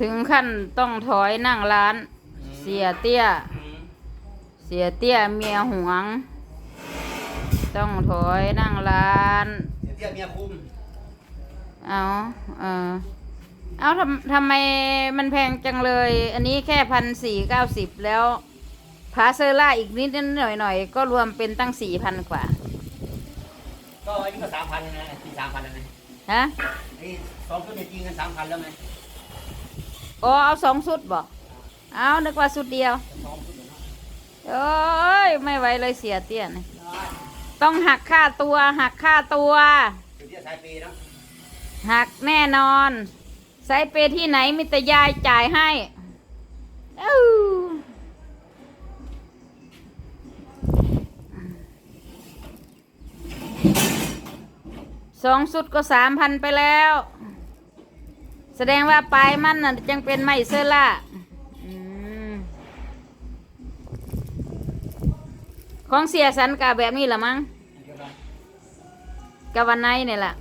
ถึงขั้นต้องถอยนั่งร้าน เสียเตี้ยอืมเสียเตี้ยเมียหวง ต้องถอยนั่งร้านเดี๋ยวเที่ยวเมียคุม เอาเออเอาทำทำไมมันแพงจังเลย อันนี้แค่พันสี่เก้าสิบแล้วพาเซอร่าอีกนิดหน่อยหน่อยๆก็รวมเป็นตั้งสี่พันกว่า ก็อันนี้ก็สามพันนะที่สามพันแล้วไงฮะไอ้สองชุดเนี่ยจริงกันสามพันแล้วไง โอ้เอาสองสุดบ่เอานึกว่าสุดเดียวสองชุดเดี๋ยวนะโอ้ยไม่ไหวเลยเสียเตี้ยนะต้องหักค่าตัว หักค่าตัวเดี๋ยวเที่ยวสายปีเนาะหักแน่นอนไซเปที่ไหนมีแต่ยายจ่ายให้อู้สองสุดก็สามพันไปแล้ว แสดงว่าปลายมันน่ะจังเป็นไมเซอร์ล่าอืมของเสียสันกาแบบนี้ละมั้งเดี๋ยวกันกะวันไหนนี่แหละ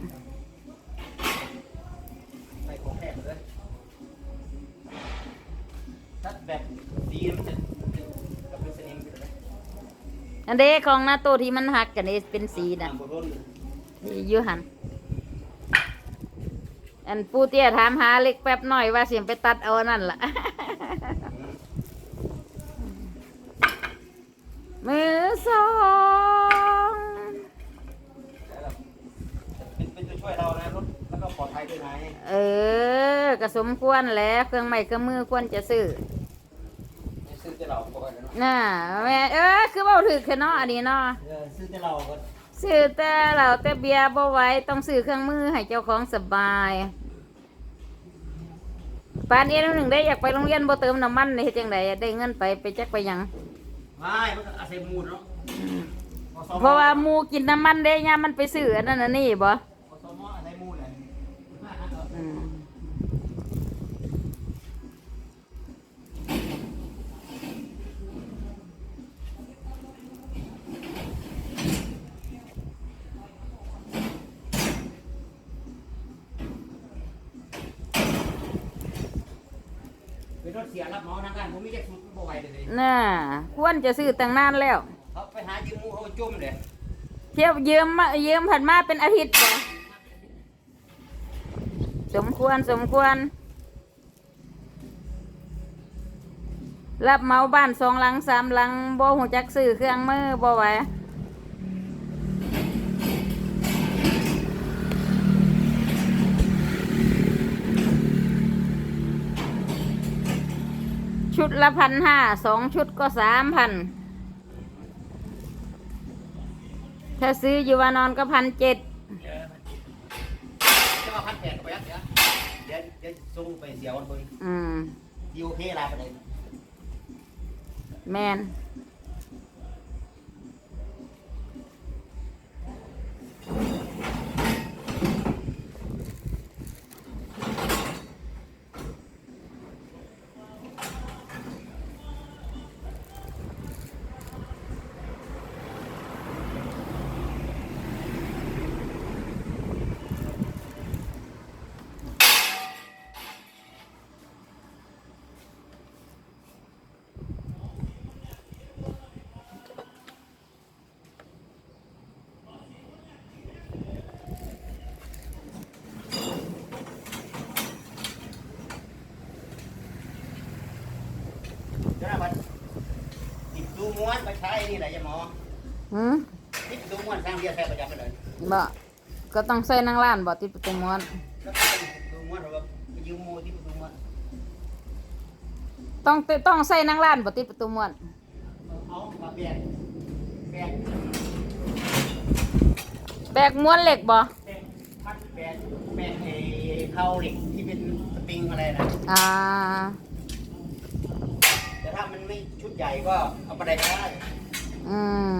อันเป็กของหน้าโตวที่มันหักกันนี่เป็นสีน่ะน้ำบดร้อนเลยที่อยูหัน อันปูเตี้ยถามหาเล็กแป๊บหน่อยว่าเสียงไปตัดเอาอันนั่นล่ะมือสองเป็นเป็นตัวช่วยเรานะรถแล้วก็ปลอดภัยด้วยนะเออกระสมควรแล้วเครื่องใหม่เครื่องมือควรจะซื้อไม่ซื้อแต่เราก่อนเนาะน่ะแม่เออคือเบาถือแค่เนาะอันนี้เนาะเออซื้อแต่เราก็ ซื้อแต่เราแต่เบียร์บ่ไหว้ต้องซื้อเครื่องมือให้เจ้าของสบายปานเอ็นหนึ่งได้อยากไปโรงเรียนบ่เติมน้ำมันนี่เฮ็ดจังไดได้เงินไปไปจักไปหยังไม่มันก็อาศัยมูลเนาะอสมเพราะว่าหมูกินน้ำมันได้ยามมันไปซื้ออันนั้นอันนี้บ่ รถเสียรับเหมาทางการผมมีแค่ชุดบ่ไหวเลยน่ะควรจะซื้อตั้งนานแล้ว เขาไปหายืมมูเขาจุ่มเลยเที่ยวยืมมายืมผันมาเป็นอาทิตย์บ่สมควรสมควร รับเหมาบ้านสองหลังสามหลังบ่หูจักซื้อเครื่องมือบ่ไหว ชุดละพันห้าสองชุดก็สามพันถ้าซื้ออยู่วานอนก็พันเจ็ดจะมาพันแปดก็ไปยัดเดี๋ยวเดี๋ยวเดี๋ยวส่งไปเสียวันเพิ่งอืมดีโอเคลาไปเลยแมนเม้วนไปใช้นี่แหละยายหมอหืมติดดูม้วนสร้างเบียร์แท้ประจำไปเลยบ่ก็ต้องใส่นางล้านบ่ติดประตูม้วนแล้วก็ติดดูม้วนเราไปยืมมูที่ดูม้วนต้องติต้องใส่นางล้านบ่ติดประตูม้วนเอามาแบกแบกแบกม้วนเหล็กบ่แบกพัดแบกแบกไอ้เข้าเหล็กที่เป็นสปริงอะไรนะอ่าแต่ ถ้ามันไม่ชุดใหญ่ก็เอาไปได้ก็ได้อืม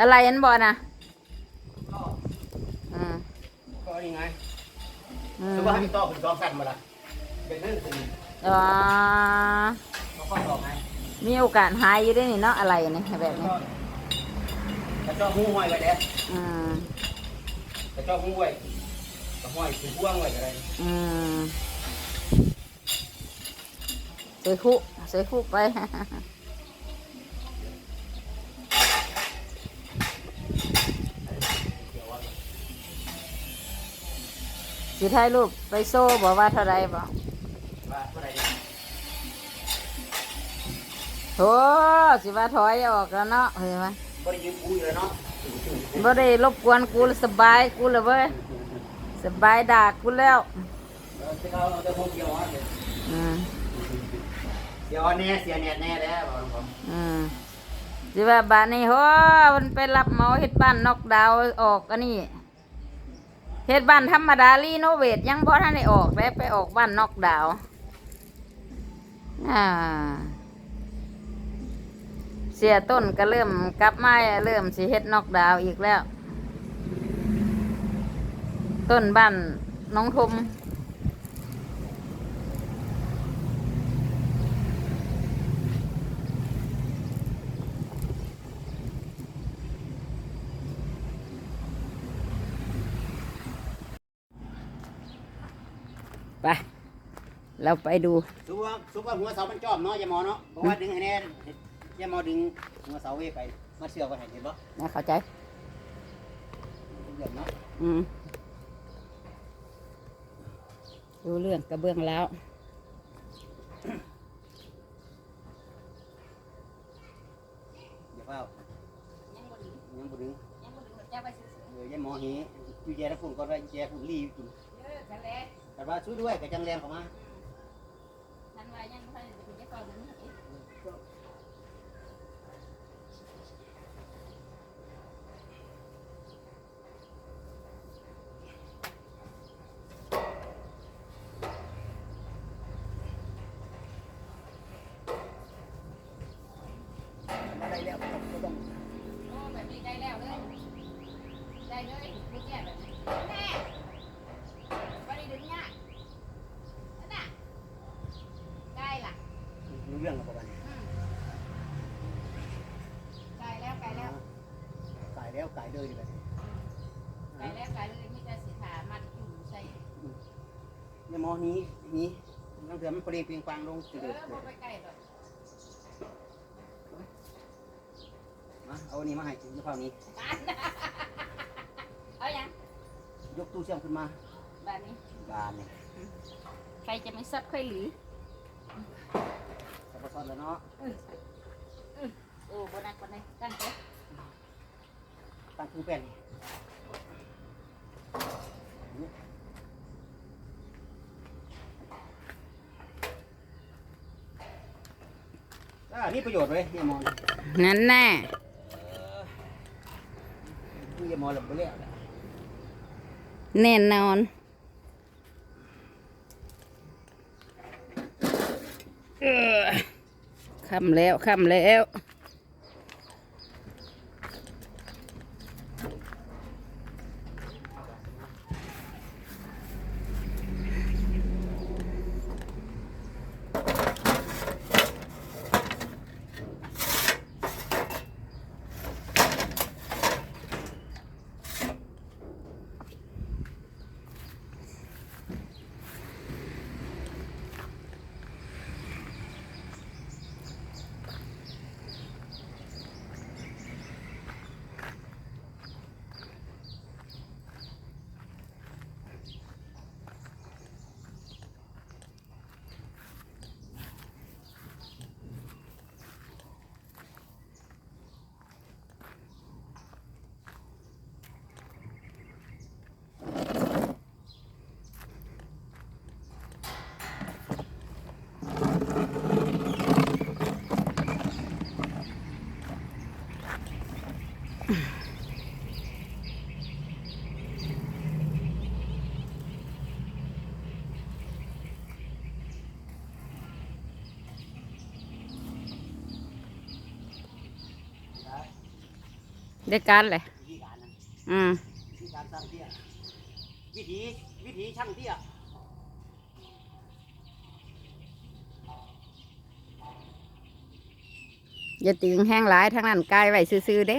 อะไรอันบ่นะก็อืมก็นี่ไงอืมคือว่าให้ต่อคุณต่อกันมาละเป็นเรื่องสิ่งอ๋อเขาก็ต่อไงมีโอกาสหายอยู่ได้นี่เนาะอะไรนี่แบบนี้กระจอกหูห้อยไว้แล้วอืมกระจอกหูไว้กระห้อยถือพ่วงไว้ก็ได้อืมใส่คุใส่คุไป สิถ่ายรูปไปโซ่บอกว่าเท่าไรบอกว่าเท่าไหร่โถสิว่าถอยออกแล้วเนาะเห็นไหมก็ได้ยืมกูอยู่แล้วเนาะบ่ได้รบกวนกูเลยสบายกูเลยเว้ยสบายด่ากูแล้วจะเอาจะพงเดียวอะอืมเดี๋ยวแน่เสียแน่แน่แล้วบอกผมอืมสิว่าบ้านนี้โหมันไปรับเหมาเฮ็ดบ้านนอกดาวน์ออกอันนี้ เฮ็ดบ้านธรรมดารีโนเวทยังบ่ทันได้ออกได้ไปออกบ้านนอกดาวอ่าเสียต้นก็เริ่มกลับมาเริ่มสิเฮ็ดนอกดาวอีกแล้ว ต้นบ้านน้องทม ไป เราไปดูซุปว่าซุปว่าหัวเสามันจอมเนาะยายหมอเนาะเพราะว่าดึงให้แน่ยายหมอดึงหัวเสาเวไปมาเชือกไว้ให้เห็นปะนะเข้าใจ เดือดเนาะอืมดูเรื่องกระเบื้องแล้วอย่าเฝ้ายังบ่ดึงเออยายหมอเฮอยู่แย่แล้วฝุ่นก็ได้แย่ฝุ่นรีบกินแต่ว่าช่วยด้วยกับจังแรงเข้ามามาได้แล้วต้องต้องโอ้แบบนี้ได้แล้วเลยได้เลยไม่แก่แบบนี้แน่ไม่ได้ดึงยากนั่นน่ะได้ล่ะ รู้ เรื่องกับประมาณนี้อืมไกลแล้วไกลแล้วตายแล้วตายเลยดีกว่าไกลแล้วไกลเลยมีแต่สิขามัดจุ่มใส่ยายหมอนี้นี้น้ำเถื่อมันเปรียงเปรียงปังลงเอจุดเดืออดบ่ไปใกล้หรอกมาเอาอันนี้มาให้ยกเท่านี้เอายังยกตู้เชื่อมขึ้นมาแบบนี้บานเนี่ยใครจะไม่ซัดค่อยหลีสั บปะรดแล้วเนาะโอ้บนักบนักตั้งใจตั้งคือเป็นอ่านี่ประโยชน์เลยยายมองนั่นแน่คือยายมอหลับไปแล้วแน่นอนเออ คำแล้วคำแล้ว เด็กการเลยอืมวิธีวิธีช่างเตี้ย อย่าติงแห้งหลายทั้งนั้นกายไว้ซื่อๆเด้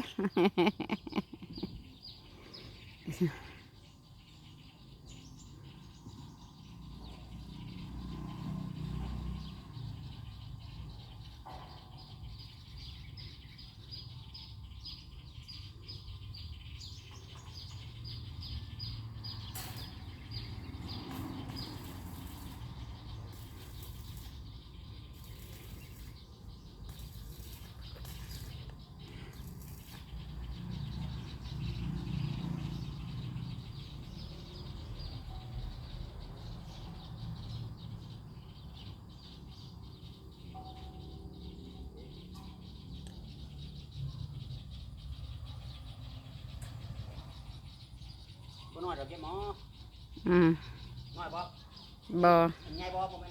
บ่น้ อยดอกแกหมออืมน้อยบ่บออันใหญ่บ่บ่แม่นน้อยบ่